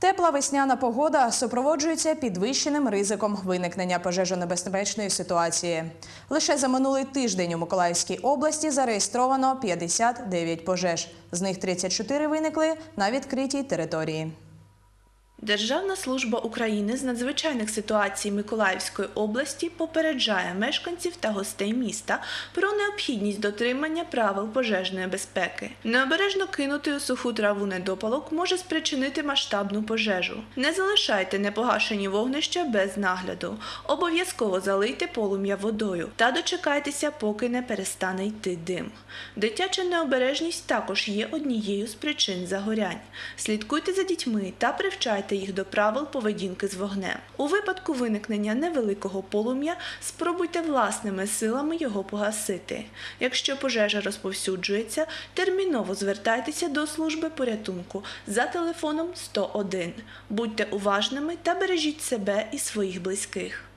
Тепла весняна погода супроводжується підвищеним ризиком виникнення пожежонебезпечної ситуації. Лише за минулий тиждень у Миколаївській області зареєстровано 59 пожеж. З них 34 виникли на відкритій території. Державна служба України з надзвичайних ситуацій Миколаївської області попереджає мешканців та гостей міста про необхідність дотримання правил пожежної безпеки. Необережно кинути у суху траву недопалок може спричинити масштабну пожежу. Не залишайте непогашені вогнища без нагляду. Обов'язково залийте полум'я водою та дочекайтеся, поки не перестане йти дим. Дитяча необережність також є однією з причин загорянь. Слідкуйте за дітьми та привчайте їх до правил поведінки з вогнем. У випадку виникнення невеликого полум'я спробуйте власними силами його погасити. Якщо пожежа розповсюджується, терміново звертайтеся до служби порятунку за телефоном 101. Будьте уважними та бережіть себе і своїх близьких.